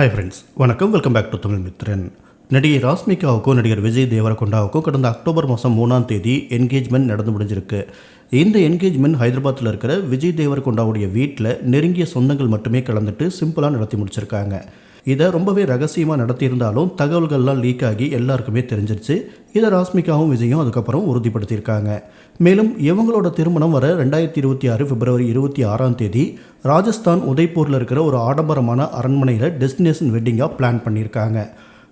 Hi friends வணக்கம் welcome back to Tamil Mithran. நடிகை ராஸ்மிகாவுக்கும் நடிகர் விஜய் தேவரகொண்டாவுக்கும் கடந்த அக்டோபர் மாதம் மூணாம் தேதி என்கேஜ்மெண்ட் நடந்து முடிஞ்சிருக்கு. இந்த என்கேஜ்மெண்ட் ஹைதராபாத்தில் இருக்கிற விஜய் தேவரகொண்டாவுடைய வீட்டில் நெருங்கிய சொந்தங்கள் மட்டுமே கலந்துட்டு சிம்பிளாக நடத்தி முடிச்சிருக்காங்க. இதை ரொம்பவே ரகசியமாக நடத்தியிருந்தாலும் தகவல்கள்லாம் லீக் ஆகி எல்லாருக்குமே தெரிஞ்சிருச்சு. இதை ராஸ்மிகாவும் விஜயும் அதுக்கப்புறம் உறுதிப்படுத்தியிருக்காங்க. மேலும் இவங்களோட திருமணம் வர ரெண்டாயிரத்தி இருபத்தி ஆறு பிப்ரவரி இருபத்தி ஆறாம் தேதி ராஜஸ்தான் உதய்பூரில் இருக்கிற ஒரு ஆடம்பரமான அரண்மனையில் டெஸ்டினேஷன் வெட்டிங்காக பிளான் பண்ணியிருக்காங்க.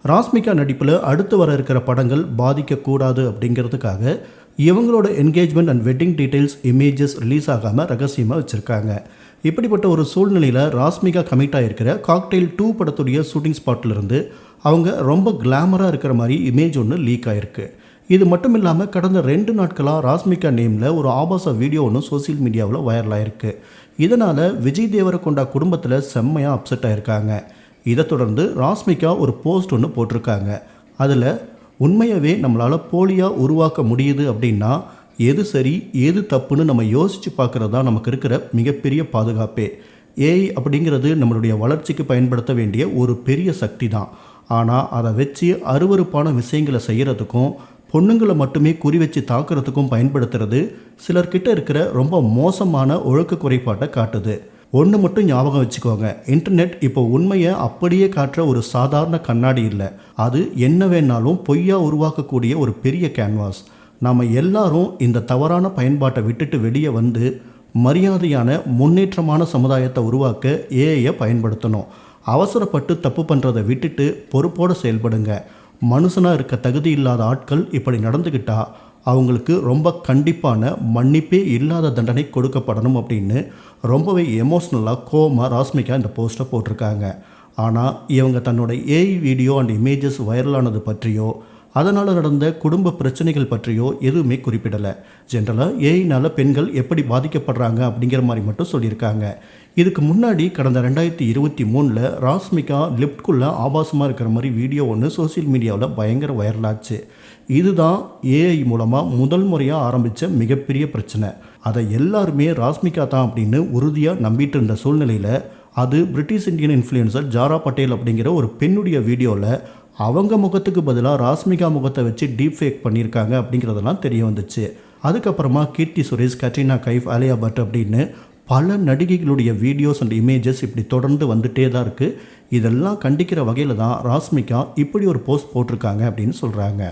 ராஸ்மிகா நடிப்பில் அடுத்து வர இருக்கிற படங்கள் பாதிக்கக்கூடாது அப்படிங்கிறதுக்காக இவங்களோட engagement and wedding details images release ஆகாமல் ரகசியமாக வச்சுருக்காங்க. இப்படிப்பட்ட ஒரு சூழ்நிலையில் ராஸ்மிகா கமிட் ஆகிருக்கிற காக்டெயில் டூ படத்துடைய ஷூட்டிங் ஸ்பாட்டிலிருந்து அவங்க ரொம்ப கிளாமராக இருக்கிற மாதிரி இமேஜ் ஒன்று லீக் ஆகிருக்கு இது மட்டும் இல்லாமல் கடந்த ரெண்டு நாட்களாக ராஸ்மிகா நேமில் ஒரு ஆபாச வீடியோ ஒன்று சோசியல் மீடியாவில் வைரல் ஆயிருக்கு. இதனால் விஜய் தேவரகொண்டா குடும்பத்தில் செம்மையாக அப்செட் ஆகிருக்காங்க இதை தொடர்ந்து ராஸ்மிகா ஒரு போஸ்ட் ஒன்று போட்டிருக்காங்க. அதில் உண்மையவே நம்மளால் போலியாக உருவாக்க முடியுது அப்படின்னா எது சரி எது தப்புன்னு நம்ம யோசித்து பார்க்குறது தான் நமக்கு இருக்கிற மிகப்பெரிய பாதுகாப்பே. ஏஐ அப்படிங்கிறது நம்மளுடைய வளர்ச்சிக்கு பயன்படுத்த வேண்டிய ஒரு பெரிய சக்தி தான் ஆனால் அதை வச்சு அருவருப்பான விஷயங்களை செய்கிறதுக்கும் பொண்ணுங்களை மட்டுமே குறி வச்சு தாக்குறதுக்கும் பயன்படுத்துறது சிலர்கிட்ட இருக்கிற ரொம்ப மோசமான ஒழுக்க குறைபாட்டை காட்டுது. ஒன்று மட்டும் ஞாபகம் வச்சுக்கோங்க. இன்டர்நெட் இப்போ உண்மையை அப்படியே காட்டுற ஒரு சாதாரண கண்ணாடி இல்லை. அது என்ன வேணாலும் பொய்யா உருவாக்கக்கூடிய ஒரு பெரிய கேன்வாஸ் நாம் எல்லாரும் இந்த தவறான பயன்பாட்டை விட்டுட்டு வெளியே வந்து மரியாதையான முன்னேற்றமான சமுதாயத்தை உருவாக்க ஏஐயை பயன்படுத்தணும். அவசரப்பட்டு தப்பு பண்ணுறதை விட்டுட்டு பொறுப்போடு செயல்படுங்க. மனுஷனாக இருக்க தகுதி இல்லாத ஆட்கள் இப்படி நடந்துக்கிட்டா அவங்களுக்கு ரொம்ப கண்டிப்பான மன்னிப்பே இல்லாத தண்டனை கொடுக்கப்படணும் அப்படின்னு ரொம்பவே எமோஷ்னலாக கோமா ராஸ்மிகா இந்த போஸ்ட்டை போட்டிருக்காங்க. ஆனால் இவங்க தன்னோட ஏஐ வீடியோ அண்ட் இமேஜஸ் வைரலானது பற்றியோ அதனால் நடந்த குடும்ப பிரச்சனைகள் பற்றியோ எதுவுமே குறிப்பிடலை. ஜென்ரலாக ஏஐனால் பெண்கள் எப்படி பாதிக்கப்படுறாங்க அப்படிங்கிற மாதிரி மட்டும் சொல்லியிருக்காங்க. இதுக்கு முன்னாடி கடந்த ரெண்டாயிரத்தி இருபத்தி மூணில் ராஸ்மிகா லிப்ட்குள்ளே ஆபாசமாக இருக்கிற மாதிரி வீடியோ ஒன்று சோசியல் மீடியாவில் பயங்கர வைரலாச்சு இதுதான் ஏஐ மூலமாக முதல் முறையாக ஆரம்பித்த மிகப்பெரிய பிரச்சனை. அதை எல்லாருமே ராஸ்மிகா தான் அப்படின்னு உறுதியாக நம்பிட்டு இருந்த சூழ்நிலையில் அது British Indian influencer Zara Patel அப்படிங்கிற ஒரு பெண்ணுடைய வீடியோவில் அவங்க முகத்துக்கு பதிலாக ராஸ்மிகா முகத்தை வச்சு டீப் ஃபேக் பண்ணியிருக்காங்க அப்படிங்கிறதெல்லாம் தெரிய வந்துச்சு. அதுக்கப்புறமா கீர்த்தி சுரேஷ் கட்ரினா கைஃப் அலியா பட் அப்படின்னு பல நடிகைகளுடைய வீடியோஸ் அண்ட் இமேஜஸ் இப்படி தொடர்ந்து வந்துட்டே தான் இருக்குது இதெல்லாம் கண்டிக்கிற வகையில் தான் ராஸ்மிகா இப்படி ஒரு போஸ்ட் போட்டிருக்காங்க அப்படின்னு சொல்கிறாங்க